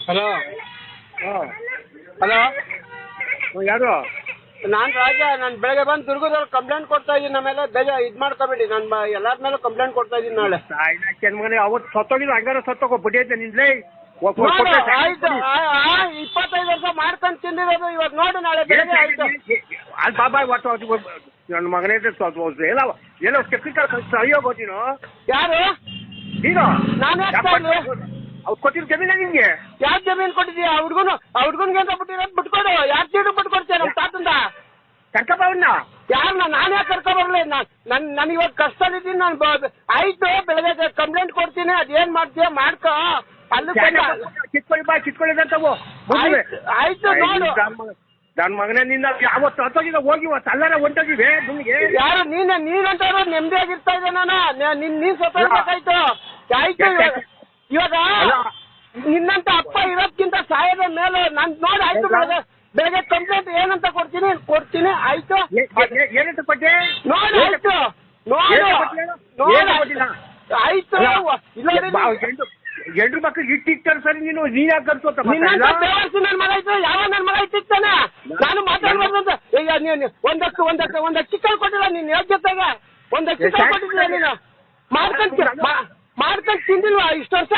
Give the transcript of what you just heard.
Hello. ಹಾಂ. Hello. ಯಾರು? ನಾನು ರಾಜ ನಾನು ಬೆಳಗ್ಗೆ ಬಂದು ದುರ್ಗದವ್ರು ಕಂಪ್ಲೇಂಟ್ ಕೊಡ್ತಾ ಇದ್ದೀನಿ ನಮ್ಮ ಮೇಲೆ. ಬೇಜ ಇದು ಮಾಡ್ಕೋಬೇಡಿ. ನಾನು ಎಲ್ಲರ ಮೇಲೂ ಕಂಪ್ಲೇಂಟ್ ಕೊಡ್ತಾ ಇದ್ದೀನಿ ನಾಳೆ. ಮಗನೇ ಅವತ್ತು ಸತ್ತೋಗಿದ್ದು ಹಂಗಾರ ಸತ್ತೋಗೋ ಬಡ್ಡಿ ಐತೆ ಆಯ್ತು. ಇಪ್ಪತ್ತೈದು ವರ್ಷ ಮಾಡ್ಕೊಂಡು ತಿಂದಿರೋದು ಇವಾಗ ನೋಡಿ ನಾಳೆ ಬೆಳಗ್ಗೆ ಆಯ್ತು. ಅಲ್ಲಿ ಬಾಬಾ ಒಟ್ಟು ನನ್ನ ಮಗನೇ ಎಲ್ಲ ಏನೋ ಟೆಕ್ನಿಕಲ್ ಸರಿಯೋಗ್ಬೋದು ನೀನು ಯಾರು? ನೀನು? ಅವ್ರು ಕೊಟ್ಟಿದ್ ಜಮೀನ ನಿಮ್ಗೆ? ಯಾರು ಜಮೀನ್ ಕೊಟ್ಟಿದ್ಯಾ? ಆ ಹುಡ್ಗನು ಆ ಹುಡ್ಗನ್ಗೆ ಅಂತ ಬಿಟ್ಟಿರೋದು ಬಿಟ್ಕೊಡು. ಯಾರು ಚೀಟು ಬಿಟ್ಕೊಡ್ತೀಯ ನಮ್ಮ ತಾತಂದ? ಕರ್ಕಪ್ಪ ಅವನ್ನ ಯಾರನ್ನ ನಾನು ಯಾಕೆ ಕರ್ಕೊ ಬರಲಿ? ನಾನು ನನ್ ನನ್ ಇವಾಗ ಕಷ್ಟದಲ್ಲಿದ್ದೀನಿ. ನಾನು ಆಯ್ತು ಬೆಳಗ್ಗೆ ಕಂಪ್ಲೇಂಟ್ ಕೊಡ್ತೀನಿ. ಅದೇನ್ ಮಾಡ್ತೀಯ ಮಾಡ್ಕೋ. ಅಲ್ಲಿ ಕಿತ್ಕೊಳ್ಳಿ ಬಾ ಕಿತ್ಕೊಳ್ಳಿ ಅಂತವು ಆಯ್ತು, ನೋಡು. ನನ್ನ ಮಗನೇ ನಿನ್ನ ಯಾವತ್ತು ಹತ್ತೋಗಿದ ಹೋಗಿ ಇವತ್ತು ಅಲ್ಲಾರ ಹೊಂಟೋಗಿವೆ ನಿಮಗೆ ಯಾರು ನೀನೆ ನೀನಂತಾರು ನೆಮ್ಮದಿಯಾಗಿರ್ತಾ ಇದ್ದೆ ನಾನು. ನಿನ್ ನೀನ್ ಸತ್ತಾಯ್ತು ಆಯ್ತು. ಇವಾಗ. ನಿನ್ನಂತ ಅಪ್ಪ ಇರೋದ್ಕಿಂತ ಸಾಯದ ಮೇಲೆ ನನ್ ನೋಡಿ ಆಯ್ತು ಬೆಳಗ್ಗೆ ಬೇಗ ಕಂಪ್ಲೇಂಟ್ ಏನಂತ ಕೊಡ್ತೀನಿ ಕೊಡ್ತೀನಿ ಆಯ್ತು? ಏನಂತ ಕೊಟ್ಟೆ? ನೋಡಿ ಆಯ್ತು ನೋಡು ನೋಡು? ಆಯ್ತು. ಇಲ್ಲ ಇಟ್ಟಿರ್ತಾರೆ ಸರಿ ನೀನು ನೀನ್ ಯಾಕೆ ನಿನ್ನಂತ ಬೇವರ್ಸಿ ನನ್ ಮಗ ಇತ್ತು ಯಾವ ನನ್ ಮಗ ಇಟ್ಟಿರ್ತಾನೆ ನಾನು ಮಾತಾಡ್ಬಾರ್ದು ಅಂತ ಈಗ ನೀನು ಒಂದಕ್ಕೆ ಒಂದಕ್ಕೆ ಒಂದಕ್ಕೆ ಚಿಕ್ಕಲ್ ಕೊಟ್ಟಿಲ್ಲ ನೀನ್ ಹೇಳ್ ಜೊತೆಗೆ? ಒಂದಕ್ಕೆ ಚಿಕ್ಕಲ್ ಕೊಟ್ಟಿಲ್ಲ ನೀನು? ಮಾಡ್ಕೊಂಡ್ ಮಾಡ್ಕೊಂಡ್ ತಿಂದಿಲ್ವಾ ಇಷ್ಟು ವರ್ಷ?